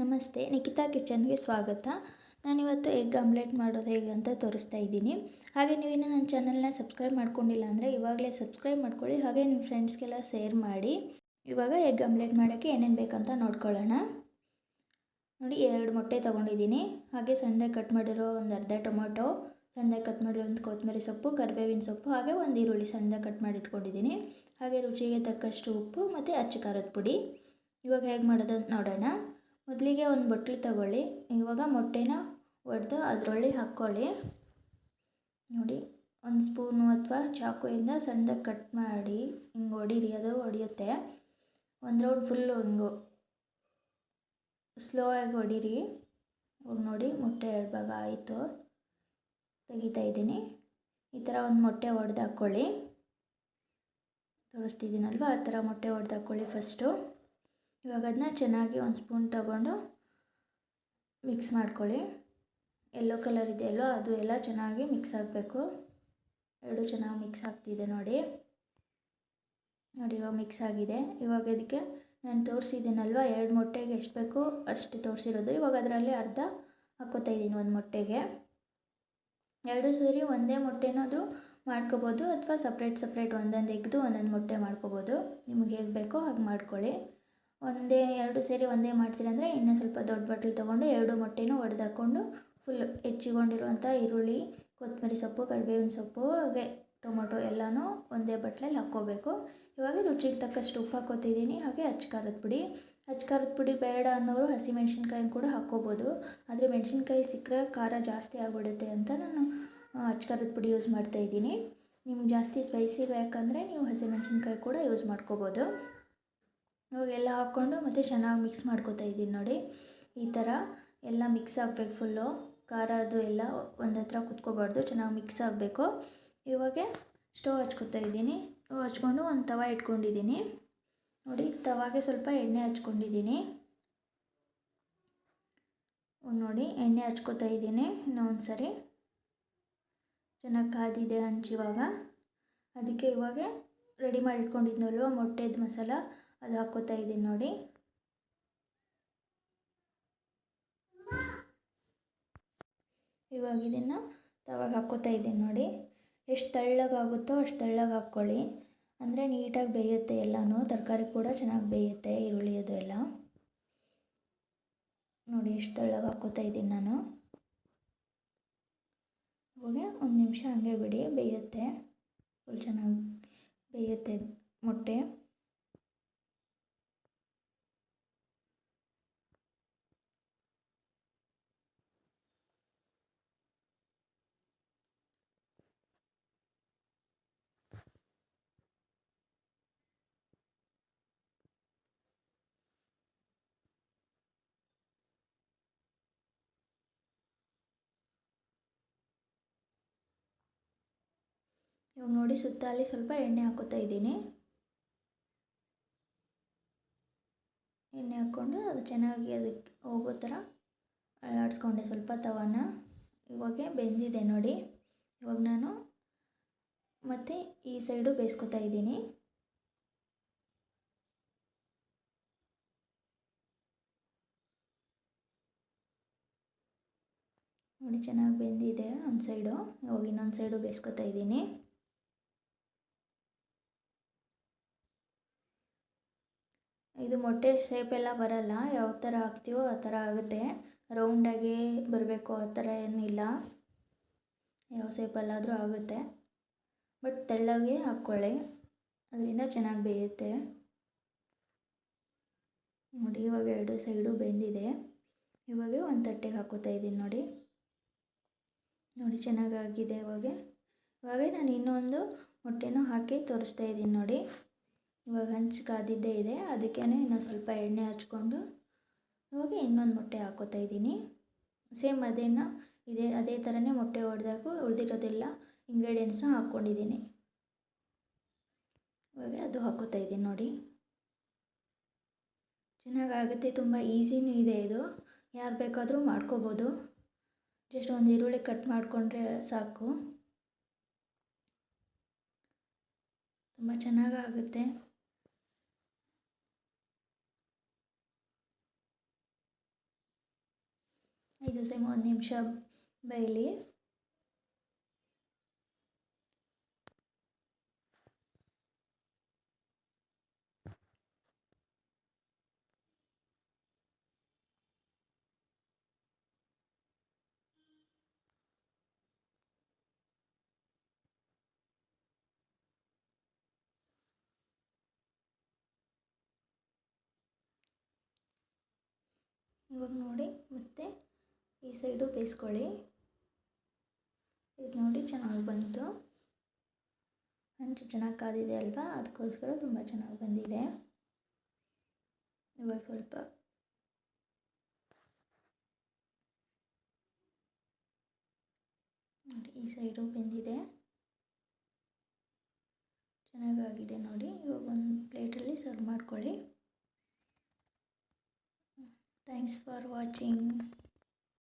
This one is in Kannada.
ನಮಸ್ತೆ, ನಿಖಿತಾ ಕಿಚನ್ಗೆ ಸ್ವಾಗತ. ನಾನಿವತ್ತು ಎಗ್ ಆಮ್ಲೆಟ್ ಮಾಡೋದು ಹೇಗೆ ಅಂತ ತೋರಿಸ್ತಾ ಇದ್ದೀನಿ. ಹಾಗೆ ನೀವು ಇನ್ನೂ ನನ್ನ ಚಾನಲ್ನ ಸಬ್ಸ್ಕ್ರೈಬ್ ಮಾಡ್ಕೊಂಡಿಲ್ಲ ಅಂದರೆ ಇವಾಗಲೇ ಸಬ್ಸ್ಕ್ರೈಬ್ ಮಾಡ್ಕೊಳ್ಳಿ. ಹಾಗೆ ನಿಮ್ಮ ಫ್ರೆಂಡ್ಸ್ಗೆಲ್ಲ ಶೇರ್ ಮಾಡಿ. ಇವಾಗ ಎಗ್ ಆಮ್ಲೆಟ್ ಮಾಡೋಕ್ಕೆ ಏನೇನು ಬೇಕಂತ ನೋಡ್ಕೊಳ್ಳೋಣ. ನೋಡಿ, ಎರಡು ಮೊಟ್ಟೆ ತೊಗೊಂಡಿದ್ದೀನಿ. ಹಾಗೆ ಸಣ್ಣದಾಗಿ ಕಟ್ ಮಾಡಿರೋ ಒಂದು ಅರ್ಧ ಟೊಮೊಟೊ, ಸಣ್ಣದಾಗಿ ಕಟ್ ಮಾಡಿರೋ ಒಂದು ಕೊತ್ತಂಬರಿ ಸೊಪ್ಪು, ಕರಿಬೇವಿನ ಸೊಪ್ಪು, ಹಾಗೆ ಒಂದು ಈರುಳ್ಳಿ ಸಣ್ಣದಾಗಿ ಕಟ್ ಮಾಡಿ ಇಟ್ಕೊಂಡಿದ್ದೀನಿ ಹಾಗೆ ರುಚಿಗೆ ತಕ್ಕಷ್ಟು ಉಪ್ಪು ಮತ್ತು ಅಚ್ಚ ಖಾರದ ಪುಡಿ. ಇವಾಗ ಹೇಗೆ ಮಾಡೋದು ಅಂತ ನೋಡೋಣ. ಮೊದಲಿಗೆ ಒಂದು ಬಟ್ಲು ತಗೊಳ್ಳಿ, ಇವಾಗ ಮೊಟ್ಟೆನ ಒಡೆದು ಅದರೊಳ್ಳಿ ಹಾಕ್ಕೊಳ್ಳಿ ನೋಡಿ, ಒಂದು ಸ್ಪೂನು ಅಥವಾ ಚಾಕುಯಿಂದ ಸಣ್ಣದಾಗಿ ಕಟ್ ಮಾಡಿ, ಹಿಂಗೆ ಹೊಡೀರಿ ಅದು ಹೊಡೆಯುತ್ತೆ ಒಂದು ರೌಂಡ್ ಫುಲ್ಲು ಹಿಂಗು ಸ್ಲೋ ಆಗಿ ಹೊಡೀರಿ ಹೋಗಿ ನೋಡಿ, ಮೊಟ್ಟೆ ಎರಡು ಭಾಗ ಆಯಿತು. ತೆಗಿತಾ ಇದ್ದೀನಿ. ಈ ಥರ ಒಂದು ಮೊಟ್ಟೆ ಒಡೆದು ಹಾಕ್ಕೊಳ್ಳಿ ತೋರಿಸ್ತಿದ್ದೀನಲ್ವ, ಆ ಥರ ಮೊಟ್ಟೆ ಒಡೆದು ಹಾಕ್ಕೊಳ್ಳಿ ಫಸ್ಟು. ಇವಾಗ ಅದನ್ನ ಚೆನ್ನಾಗಿ ಒಂದು ಸ್ಪೂನ್ ತಗೊಂಡು ಮಿಕ್ಸ್ ಮಾಡ್ಕೊಳ್ಳಿ. ಎಲ್ಲೋ ಕಲರ್ ಇದೆಯಲ್ಲೋ ಅದು ಎಲ್ಲ ಚೆನ್ನಾಗಿ ಮಿಕ್ಸ್ ಆಗಬೇಕು. ಎರಡು ಚೆನ್ನಾಗಿ ಮಿಕ್ಸ್ ಆಗ್ತಿದೆ ನೋಡಿ. ನೋಡಿ ಇವಾಗ ಮಿಕ್ಸ್ ಆಗಿದೆ. ಇವಾಗ ಇದಕ್ಕೆ ನಾನು ತೋರಿಸಿದ್ದೀನಲ್ವ? ಎರಡು ಮೊಟ್ಟೆಗೆ ಎಷ್ಟು ಬೇಕು ಅಷ್ಟು ತೋರಿಸಿರೋದು. ಇವಾಗ ಅದರಲ್ಲಿ ಅರ್ಧ ಹಾಕ್ಕೋತಾ ಇದ್ದೀನಿ ಒಂದು ಮೊಟ್ಟೆಗೆ. ಎರಡು ಸೇರಿ ಒಂದೇ ಮೊಟ್ಟೆನಾದರೂ ಮಾಡ್ಕೋಬೋದು ಅಥವಾ ಸಪ್ರೇಟ್ ಸಪ್ರೇಟ್ ಒಂದೊಂದು ಎಗ್ದು ಒಂದೊಂದು ಮೊಟ್ಟೆ ಮಾಡ್ಕೋಬೋದು. ನಿಮ್ಗೆ ಹೇಗೆ ಬೇಕೋ ಹಾಗೆ ಮಾಡ್ಕೊಳ್ಳಿ. ಒಂದೇ, ಎರಡು ಸೇರಿ ಒಂದೇ ಮಾಡ್ತೀರ ಅಂದರೆ ಇನ್ನೂ ಸ್ವಲ್ಪ ದೊಡ್ಡ ಬಟ್ಲು ತೊಗೊಂಡು ಎರಡು ಮೊಟ್ಟೆನೂ ಒಡೆದು ಹಾಕ್ಕೊಂಡು ಫುಲ್ ಹೆಚ್ಚಿಕೊಂಡಿರುವಂಥ ಈರುಳ್ಳಿ, ಕೊತ್ತಂಬರಿ ಸೊಪ್ಪು, ಕರಿಬೇವಿನ ಸೊಪ್ಪು, ಹಾಗೆ ಟೊಮೊಟೊ ಎಲ್ಲನೂ ಒಂದೇ ಬಟ್ಲಲ್ಲಿ ಹಾಕ್ಕೋಬೇಕು. ಇವಾಗ ರುಚಿಗೆ ತಕ್ಕಷ್ಟು ಉಪ್ಪು ಹಾಕ್ಕೋತಿದ್ದೀನಿ, ಹಾಗೆ ಅಚ್ಚ ಖಾರದ ಪುಡಿ. ಅಚ್ಚ ಖಾರದ ಪುಡಿ ಬೇಡ ಅನ್ನೋರು ಹಸಿಮೆಣ್ಸಿನ್ಕಾಯಿನ ಕೂಡ ಹಾಕ್ಕೋಬೋದು. ಆದರೆ ಮೆಣಸಿನ್ಕಾಯಿ ಸಿಕ್ಕರೆ ಖಾರ ಜಾಸ್ತಿ ಆಗಿಬಿಡುತ್ತೆ ಅಂತ ನಾನು ಅಚ್ಚ ಖಾರದ ಪುಡಿ ಯೂಸ್ ಮಾಡ್ತಾಯಿದ್ದೀನಿ ನಿಮ್ಗೆ ಜಾಸ್ತಿ ಸ್ಪೈಸಿ ಬೇಕಂದರೆ ನೀವು ಹಸಿಮೆಣ್ಸಿನ್ಕಾಯಿ ಕೂಡ ಯೂಸ್ ಮಾಡ್ಕೋಬೋದು. ಇವಾಗೆಲ್ಲ ಹಾಕ್ಕೊಂಡು ಮತ್ತು ಚೆನ್ನಾಗಿ ಮಿಕ್ಸ್ ಮಾಡ್ಕೊತಾ ಇದ್ದೀನಿ ನೋಡಿ. ಈ ಥರ ಎಲ್ಲ ಮಿಕ್ಸ್ ಆಗಬೇಕು ಫುಲ್ಲು ಖಾರ ಅದು ಎಲ್ಲ ಒಂದು ಹತ್ರ ಕುತ್ಕೋಬಾರ್ದು, ಚೆನ್ನಾಗಿ ಮಿಕ್ಸ್ ಆಗಬೇಕು. ಇವಾಗ ಸ್ಟವ್ ಹಚ್ಕೊತಾ ಇದ್ದೀನಿ. ಸ್ಟವ್ ಹಚ್ಕೊಂಡು ಒಂದು ತವ ಇಟ್ಕೊಂಡಿದ್ದೀನಿ. ನೋಡಿ, ತವಾಗೆ ಸ್ವಲ್ಪ ಎಣ್ಣೆ ಹಚ್ಕೊಂಡಿದ್ದೀನಿ. ನೋಡಿ, ಎಣ್ಣೆ ಹಚ್ಕೋತಾ ಇದ್ದೀನಿ ಇನ್ನೊಂದು ಸರಿ ಚೆನ್ನಾಗಿ ಕಾದಿದೆ ಹಂಚಿವಾಗ ಅದಕ್ಕೆ ಇವಾಗ ರೆಡಿ ಮಾಡಿ ಇಟ್ಕೊಂಡಿದ್ನಲ್ವ ಮೊಟ್ಟೆದು ಮಸಾಲ. ಅದು ಹಾಕೋತಾ ಇದ್ದೀನಿ ನೋಡಿ. ಇವಾಗ ಇದನ್ನು ತವಾಗ ಹಾಕೋತಾ ಇದ್ದೀನಿ ನೋಡಿ. ಎಷ್ಟು ತೆಳ್ಳಗಾಗುತ್ತೋ ಅಷ್ಟು ತೆಳ್ಳಗೆ ಹಾಕ್ಕೊಳ್ಳಿ. ಅಂದರೆ ನೀಟಾಗಿ ಬೇಯುತ್ತೆ ಎಲ್ಲನೂ. ತರಕಾರಿ ಕೂಡ ಚೆನ್ನಾಗಿ ಬೇಯುತ್ತೆ, ಈರುಳ್ಳಿ ಅದು ಎಲ್ಲ. ನೋಡಿ ಎಷ್ಟು ತೆಳ್ಳಗೆ ಹಾಕ್ಕೋತಾ ಇದ್ದೀನಿ ನಾನು. ಇವಾಗ ಒಂದು ನಿಮಿಷ ಹಂಗೆ ಬಿಡಿ. ಬೇಯುತ್ತೆ. ಫುಲ್ ಚೆನ್ನಾಗಿ ಬೇಯುತ್ತೆ ಮೊಟ್ಟೆ. ಇವಾಗ ನೋಡಿ ಸುತ್ತ ಅಲ್ಲಿ ಸ್ವಲ್ಪ ಎಣ್ಣೆ ಹಾಕೋತಾ ಇದ್ದೀನಿ. ಎಣ್ಣೆ ಹಾಕ್ಕೊಂಡು ಅದು ಚೆನ್ನಾಗಿ ಅದಕ್ಕೆ ಹೋಗೋ ಥರ ಅಳಾಡಿಸ್ಕೊಂಡೆ ಸ್ವಲ್ಪ ತವನ. ಇವಾಗ ಬೆಂದಿದೆ ನೋಡಿ. ಇವಾಗ ನಾನು ಮತ್ತು ಈ ಸೈಡು ಬೇಯಿಸ್ಕೊತಾ ಇದ್ದೀನಿ. ನೋಡಿ ಚೆನ್ನಾಗಿ ಬೆಂದಿದೆ ಒಂದು ಸೈಡು. ಇವಾಗ ಇನ್ನೊಂದು ಸೈಡು ಬೇಯಿಸ್ಕೊತಾ ಇದ್ದೀನಿ. ಇದು ಮೊಟ್ಟೆ ಶೇಪೆಲ್ಲ ಬರಲ್ಲ. ಯಾವ ಥರ ಹಾಕ್ತೀವೋ ಆ ಥರ ಆಗುತ್ತೆ. ರೌಂಡಾಗಿ ಬರಬೇಕು, ಆ ಥರ ಏನಿಲ್ಲ. ಯಾವ ಶೇಪಲ್ಲಾದರೂ ಆಗುತ್ತೆ. ಬಟ್ ತೆಳ್ಳಗೆ ಹಾಕ್ಕೊಳ್ಳಿ ಅದರಿಂದ ಚೆನ್ನಾಗಿ ಬೇಯುತ್ತೆ. ನೋಡಿ, ಇವಾಗ ಎರಡು ಸೈಡು ಬೆಂದಿದೆ. ಇವಾಗ ಒಂದು ತಟ್ಟೆಗೆ ಹಾಕೋತಾ ಇದ್ದೀನಿ ನೋಡಿ. ನೋಡಿ, ಚೆನ್ನಾಗಾಗಿದೆ ಇವಾಗ. ಇವಾಗ ನಾನು ಇನ್ನೊಂದು ಮೊಟ್ಟೆನೂ ಹಾಕಿ ತೋರಿಸ್ತಾ ಇದ್ದೀನಿ ನೋಡಿ. ಇವಾಗ ಹಂಚು ಕಾದಿದ್ದೇ ಇದೆ ಅದಕ್ಕೇ ಇನ್ನೂ ಸ್ವಲ್ಪ ಎಣ್ಣೆ ಹಚ್ಕೊಂಡು ಇವಾಗ ಇನ್ನೊಂದು ಮೊಟ್ಟೆ ಹಾಕೋತಾ ಇದ್ದೀನಿ. ಸೇಮ್ ಅದೇನ ಇದೇ, ಅದೇ ಥರನೇ ಮೊಟ್ಟೆ ಹೊಡೆದಾಗೂ ಉಳಿದಿರೋದೆಲ್ಲ ಇಂಗ್ರೀಡಿಯೆಂಟ್ಸ್ನ ಹಾಕ್ಕೊಂಡಿದ್ದೀನಿ. ಇವಾಗ ಅದು ಹಾಕೋತಾ ಇದ್ದೀನಿ ನೋಡಿ. ಚೆನ್ನಾಗಾಗುತ್ತೆ, ತುಂಬ ಈಸಿನೂ ಇದೆ ಇದು. ಯಾರು ಬೇಕಾದರೂ ಮಾಡ್ಕೋಬೋದು. ಜಸ್ಟ್ ಒಂದು ಈರುಳ್ಳಿ ಕಟ್ ಮಾಡಿಕೊಂಡ್ರೆ ಸಾಕು. ತುಂಬ ಚೆನ್ನಾಗಾಗುತ್ತೆ. ಐದು ಸೇಮ್ ಒಂದು ನಿಮಿಷ ಬೇಯಲಿ ಇವಾಗ ನೋಡಿ ಮತ್ತೆ ಈ ಸೈಡು ಬೇಯಿಸ್ಕೊಳ್ಳಿ. ಇದು ನೋಡಿ ಚೆನ್ನಾಗಿ ಬಂತು. ಹಂಚು ಚೆನ್ನಾಗಿ ಕಾದಿದೆ ಅಲ್ವಾ? ಅದಕ್ಕೋಸ್ಕರ ತುಂಬ ಚೆನ್ನಾಗಿ ಬಂದಿದೆ. ಇವಾಗ ಸ್ವಲ್ಪ ನೋಡಿ, ಈ ಸೈಡು ಬೆಂದಿದೆ. ಚೆನ್ನಾಗಾಗಿದೆ ನೋಡಿ. ಇವಾಗ ಒಂದು ಪ್ಲೇಟಲ್ಲಿ ಸರ್ವ್ ಮಾಡ್ಕೊಳ್ಳಿ. Thanks for watching.